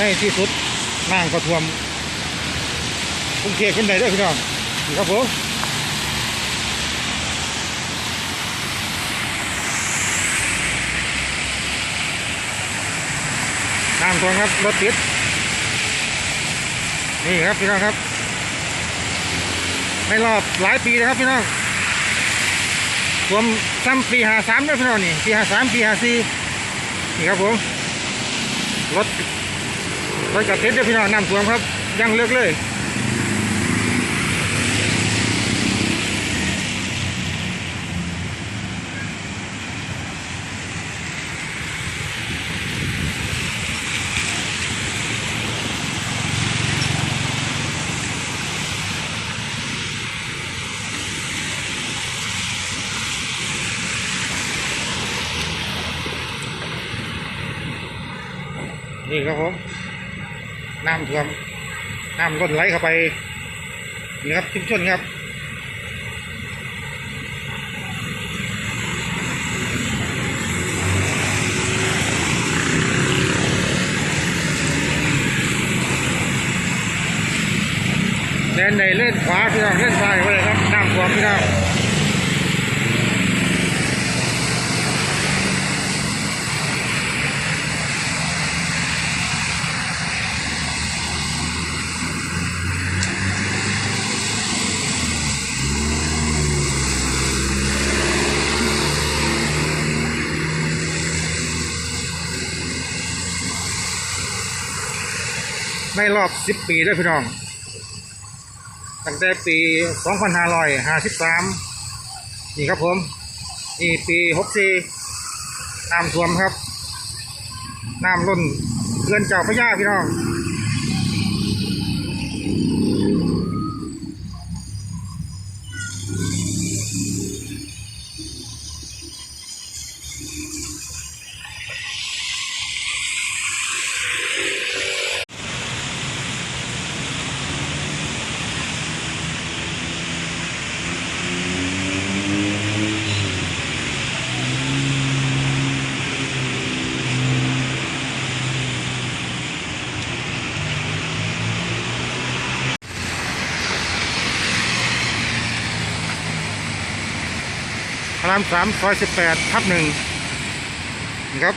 ในที่สุดน้ำก็ท่วมกรุงเทพขึ้นได้ด้วยพี่น้องนี่ครับผมน้ำท่วมครับรถติดนี่ครับพี่น้องครับไม่รอบหลายปีนะครับพี่น้องท่วมซ้ำปีหาสามด้วยพี่น้องนี่ปีหาสามปีหาสี่นี่ครับผมรถ รถกระติดด้วยพี่น้องน้ำท่วมครับยังเลิกเลยนี่ครับผม น้ำท่วมน้ำล้นไหลเข้าไปนี่ครับชุมชนครับเล่นในเล่นขวาพี่น้องเล่นซ้ายไปเลยครับน้ำท่วมพี่น้อง ในรอบสิบปีแล้วพี่น้อง ตั้งแต่ปี2553นี่ครับผม นี่ปี64น้ำท่วมครับ น้ำล้นเกินเจ้าพระยาพี่น้อง รามสามซอยสิบแปดทับหนึ่งนี่ครับ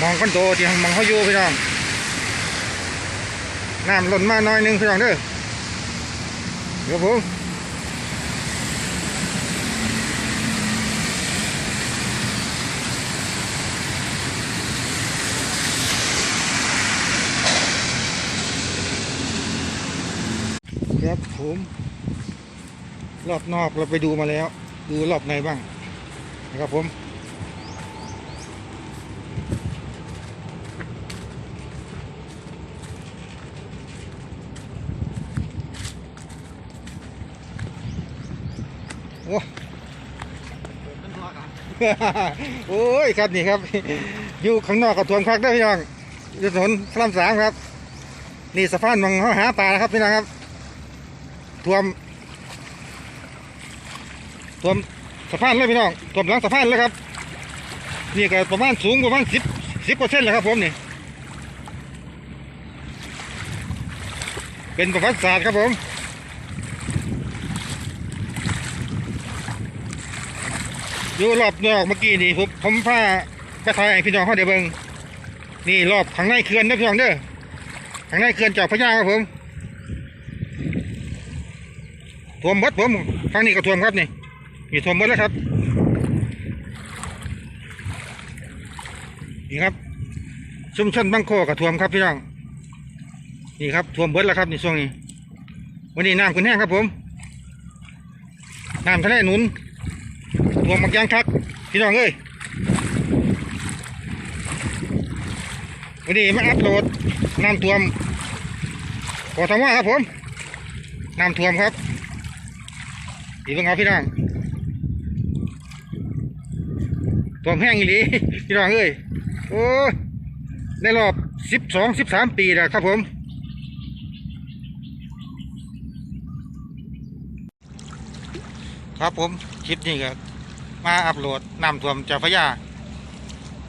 มองคอนโดที่มองเขาอยู่พี่น้องน้ำหล่นมาหน่อยหนึงพี่น้องเด้อเดี๋ยวผมครับผมรอบนอกเราไปดูมาแล้ว ดูรอบในบ้างนะครับผมโอ้โอ้ยครับนี่ครับ อยู่ข้างนอกกับท่วมคักได้อพี่น้องอยู่ถนนพระรามสามครับ นี่สะพานมังเขาหาปลานะครับพี่น้องครับท่วม ท่วมสะพานเลยพี่น้องท่วมหลังสะพานเลยครับ นี่ก็ประมาณสูงประมาณสิบสิบเปอร์เซ็นต์แล้วครับผมนี่ เป็นประวัติศาสตร์ครับผมอยู่รอบนอกเมื่อกี้นี่ผมผมพาไปถ่ายให้พี่น้องเขาเดี๋ยวเบิงนี่รอบข้างในเขื่อนนะพี่น้องเด้อข้างในเขื่อนเจ้าพระยาครับผมท่วมหมดผมทางนี้ก็ท่วมครับนี่ นี่ท่วมหมดแล้วครับ นี่ครับ ชุมชนบางโคกับท่วมครับพี่น้อง นี่ครับท่วมเบิดแล้วครับในช่วงนี้ วันนี้น้ำขึ้นแห้งครับผม น้ำทะเลหนุนท่วมบางยางคักพี่น้องเอ้ยวันนี้มาอัพโหลดน้ำท่วมกทมครับผมน้ำท่วมครับอีกเพิ่งเอาพี่น้อง ตัวแห้งอีหลีพี่น้องเอ้ยโอ้ในรอบสิบสองสิบสามปีแล้วครับผมครับผมคลิปนี้ก็มาอัปโหลดน้ำท่วมเจ้าพระยา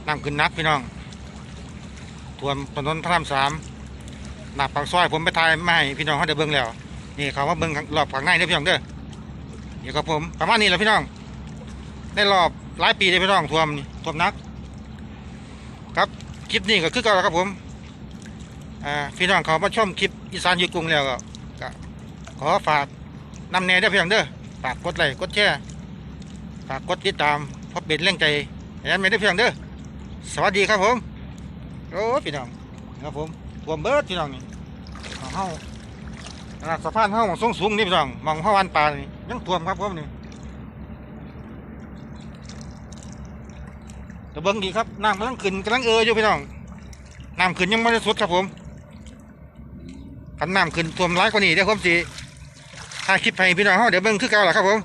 น้ำขึ้นนักพี่น้องท่วมถนนพระรามสามหนักปากซอยผมไปถ่ายไมาให้พี่น้องเขาได้เบิ่งแล้วนี่เขาว่าเบิ้งรอบข้างในเด้อพี่น้องเด้อนี่ครับผมประมาณนี้แหละพี่น้องได้รอบ หลายปีเลยพี่น้องท่วมนี่ท่วมนัก ครับคลิปนี้ก็คือเก่าแล้วครับผมอ่าพี่น้องเขามาชมคลิปอีสานยูกรุงแล้วก็ก็ขอฝากนำแนวเด้อพี่น้องเด้อฝากกดไลค์กดแชร์ฝากกดติดตามเพราะเป็นแรงใจให้อันไม่ได้อพี่น้องเด้อสวัสดีครับผมโอ้พี่น้องครับผมท่วมเบิดพี่น้องนี่ของเฮาขนาดสะพานเฮาสูงสูงนี่พี่น้องมองเฮาวันปลานี่ยังท่วมครับผมนี่ แต่เบิ้งดีครับน้ำกำลังขึ้นกำลังเอออยู่พี่น้องน้ำขึ้นยังไม่ได้สุดครับผมขันน้ำขึ้นท่วมร้ายกว่านี้เดี๋ยวผมสิถ่ายคลิปให้พี่น้องเฮาเดี๋ยวเบิ้งคือเก่าล่ะครับผม